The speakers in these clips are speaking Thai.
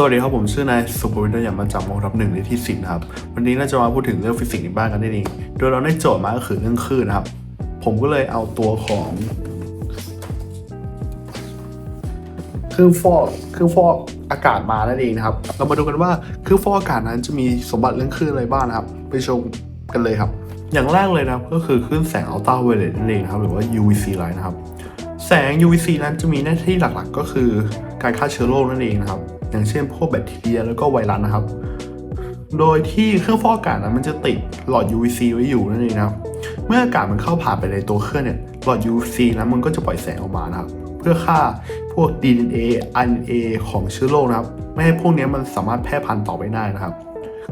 สวัสดีครับผมชื่อนายสุภวิทย์ยามาจากมองรับหนึ่งในที่สิบนะครับ วันนี้เราจะมาพูดถึงเรื่องฟิสิกส์ในบ้านกันนั่นเองโดยเราได้โจทย์มาก็คือเรื่องคลื่นนะครับ ผมก็เลยเอาตัวของเครื่องฟอกเครื่องฟอกอากาศมานั่นเองนะครับ เรามาดูกันว่าเครื่องฟอกอากาศนั้นจะมีสมบัติเรื่องคลื่นอะไรบ้างนะครับ ไปชมกันเลยครับ อย่างแรกเลยนะครับก็คือคลื่นแสงอัลตราไวโอเลตนั่นเองครับหรือว่า UVC light นะครับ แสง UVC นั้นจะมีหน้าที่หลักๆ ก็คือการฆ่าเชื้อโรคนั่นเองนะครับ อย่างเช่นพวกแบคทีเรียแล้วก็ไวรัสนะครับ โดยที่เครื่องฟอกอากาศนั้นมันจะติดหลอด UVC ไว้อยู่นั่นเองนะครับ เมื่ออากาศมันเข้าผ่านไปในตัวเครื่องเนี่ยหลอด UVC นั้นมันก็จะปล่อยแสงออกมานะครับ เพื่อฆ่าพวก DNA RNA ของเชื้อโรคนะครับ ไม่ให้พวกนี้มันสามารถแพร่พันธุ์ต่อไปได้นะครับ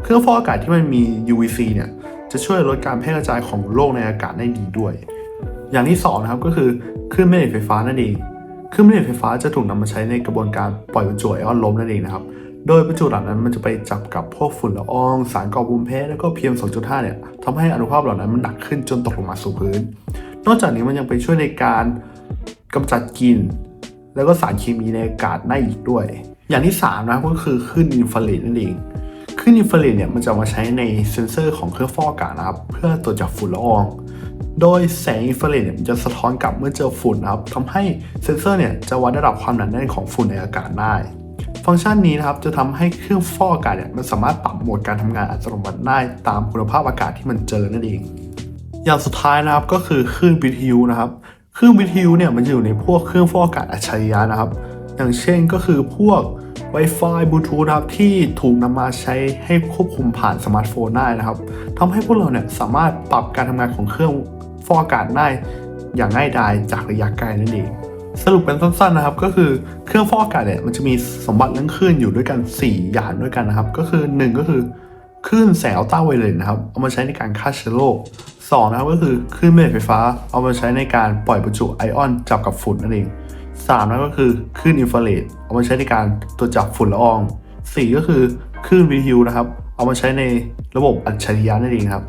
เครื่องฟอกอากาศที่มันมี UVC เนี่ยจะช่วยลดการแพร่กระจายของโรคในอากาศได้ดีด้วย อย่างที่สองนะครับก็คือคลื่นแม่เหล็กไฟฟ้านั่นเอง คลื่นแม่เล็กไฟฟ้าจะถูกนำมาใช้ในกระบวนการปล่อยประจุไอออนลมนั่นเองนะครับ โดยประจุเหล่านั้นมันจะไปจับกับพวกฝุ่นละออง สารก่อภูมิแพ้แล้วก็ PM 2.5 เนี่ยทำให้อนุภาคเหล่านั้นมันหนักขึ้นจนตกลงมาสู่พื้น นอกจากนี้มันยังไปช่วยในการกำจัดกลิ่นแล้วก็สารเคมีในอากาศได้อีกด้วย อย่างที่สามนะก็คือคลื่นอินฟราเรดนั่นเองคลื่นอินฟราเรดเนี่ยมันจะมาใช้ในเซ็นเซอร์ของเครื่องฟอกอากาศนะครับ เพื่อตรวจจับฝุ่นละออง โดยแสงอินฟราเรดเนี่ยจะสะท้อนกลับเมื่อเจอฝุ่นนะครับทำให้เซ็นเซอร์เนี่ยจะวัดระดับความหนาแน่นของฝุ่นในอากาศได้ ฟังก์ชันนี้นะครับจะทำให้เครื่องฟอกอากาศเนี่ยมันสามารถปรับโหมดการทำงานอัตโนมัติได้ตามคุณภาพอากาศที่มันเจอนั่นเอง อย่างสุดท้ายนะครับก็คือคลื่นวิทยุนะครับคลื่นวิทยุเนี่ยมันจะอยู่ในพวกเครื่องฟอกอากาศอัจฉริยะนะครับ อย่างเช่นก็คือพวก Wi-Fi บลูทูธนะครับที่ถูกนำมาใช้ให้ควบคุมผ่านสมาร์ทโฟนได้นะครับทำให้พวกเราเนี่ยสามารถปรับการทำงานของเครื่องฟอกอากาศได้อย่างง่ายดายจากระยะไกลนั่นเองสรุปเป็นสั้นๆนะครับ ก็คือเครื่องฟอกอากาศเนี่ยมันจะมีสมบัติเรื่องคลื่นอยู่ด้วยกัน 4 อย่างด้วยกันนะครับ ก็คือ 1 ก็คือคลื่นแสงอัลตราไวโอเลตนะครับ เอามาใช้ในการฆ่าเชื้อโรคสองนะครับก็คือคลื่นแม่เหล็กไฟฟ้า เอามาใช้ในการปล่อยประจุไอออนจับกับฝุ่นนั่นเอง สามนก็คือคลื่นอินฟราเรดเอามาใช้ในการตรวจจับฝุ่นละอองสี่ก็คือคลื่นวิทยุนะครับ เอามาใช้ในระบบอัจฉริยะนั่นเองครับ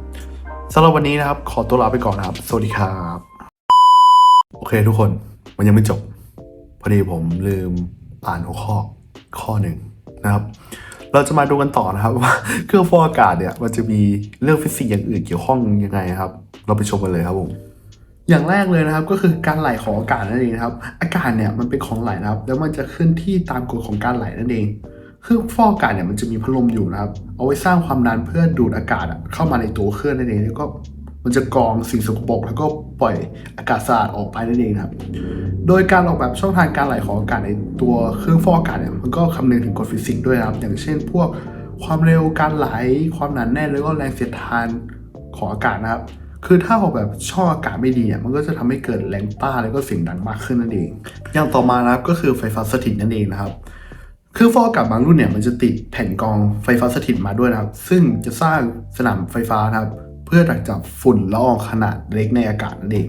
สำหรับวันนี้นะครับ ขอตัวลาไปก่อนนะครับ สวัสดีครับโอเคทุกคนมันยังไม่จบ พอดีผมลืมอ่านหัวข้อข้อหนึ่งนะครับ เราจะมาดูกันต่อนะครับว่าเครื่องฟอกอากาศเนี่ยมันจะมีเรื่องฟิสิกส์อย่างอื่นเกี่ยวข้องยังไงครับ เราไปชมกันเลยครับผม อย่างแรกเลยนะครับก็คือการไหลของอากาศนั่นเองนะครับ อากาศเนี่ยมันเป็นของไหลนะครับ แล้วมันจะเคลื่อนที่ตามกฎของการไหลนั่นเองเครื่องฟอกอากาศเนี่ยมันจะมีพัดลมอยู่นะครับ เอาไว้สร้างความดันเพื่อดูดอากาศเข้ามาในตัวเครื่องนั่นเองแล้วก็มันจะกรองสิ่งสกปรกแล้วก็ปล่อยอากาศสะอาดออกไปนั่นเองครับ โดยการออกแบบช่องทางการไหลของอากาศในตัวเครื่องฟอกอากาศเนี่ยมันก็คำนึงถึงกฎฟิสิกส์ด้วยนะครับ อย่างเช่น พวกความเร็วการไหล ความหนาแน่นแล้วก็แรงเสียดทานของอากาศนะครับ คือถ้าออกแบบช่องอากาศไม่ดีเนี่ยมันก็จะทำให้เกิดแรงต้านแล้วก็เสียงดังมากขึ้นนั่นเอง อย่างต่อมานะครับก็คือไฟฟ้าสถิตนั่นเองนะครับคือฟอกอากาศบางรุ่นเนี่ยมันจะติดแผ่นกรองไฟฟ้าสถิตมาด้วยนะครับ ซึ่งจะสร้างสนามไฟฟ้านะครับ เพื่อดักจับฝุ่นละอองขนาดเล็กในอากาศนั่นเอง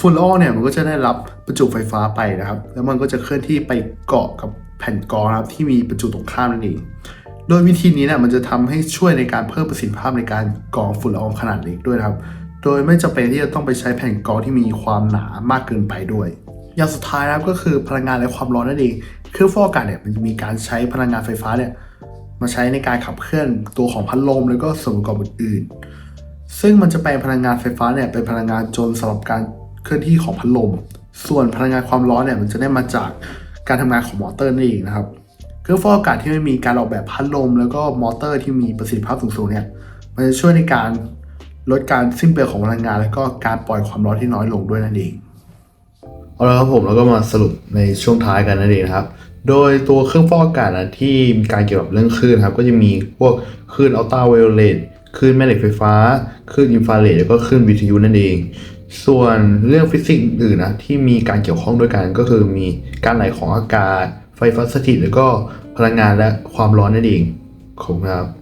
ฝุ่นละอองเนี่ยมันก็จะได้รับประจุไฟฟ้าไปนะครับ แล้วมันก็จะเคลื่อนที่ไปเกาะกับแผ่นกรองนะครับที่มีประจุตรงข้ามนั่นเองโดยวิธีนี้เนี่ยมันจะทำให้ช่วยในการเพิ่มประสิทธิภาพในการกรองฝุ่นละอองขนาดเล็กด้วยนะครับ โดยไม่จำเป็นที่จะต้องไปใช้แผ่นกรองที่มีความหนามากเกินไปด้วย อย่างสุดท้ายนะครับก็คือพลังงานและความร้อนนั่นเองเครื่องฟอกอากาศเนี่ยมันจะมีการใช้พลังงานไฟฟ้าเนี่ยมาใช้ในการขับเคลื่อนตัวของพัดลมแล้วก็ส่วนประกอบอื่นๆ ซึ่งมันจะแปลงพลังงานไฟฟ้าเนี่ยเป็นพลังงานจนสำหรับการเคลื่อนที่ของพัดลม ส่วนพลังงานความร้อนเนี่ยมันจะได้มาจากการทำงานของมอเตอร์นั่นเองนะครับ เครื่องฟอกอากาศที่ไม่มีการออกแบบพัดลม แล้วก็มอเตอร์ที่มีประสิทธิภาพสูงๆเนี่ย มันจะช่วยในการ ลดการสิ้นเปลืองของพลังงาน แล้วก็การปล่อยความร้อนที่น้อยลงด้วยนั่นเองเอาละครับผมแล้วก็มาสรุปในช่วงท้ายกันนั่นเองครับ โดยตัวเครื่องฟอกอากาศนะที่มีการเกี่ยวกับเรื่องคลื่นครับก็จะมีพวกคลื่นอัลตราไวโอเลตคลื่นแม่เหล็กไฟฟ้าคลื่นอินฟราเรดแล้วก็คลื่นวิทยุนั่นเอง ส่วนเรื่องฟิสิกส์อื่นนะที่มีการเกี่ยวข้องด้วยกันก็คือมีการไหลของอากาศ ไฟฟ้าสถิตแล้วก็พลังงานและความร้อนนั่นเองขอบคุณครับ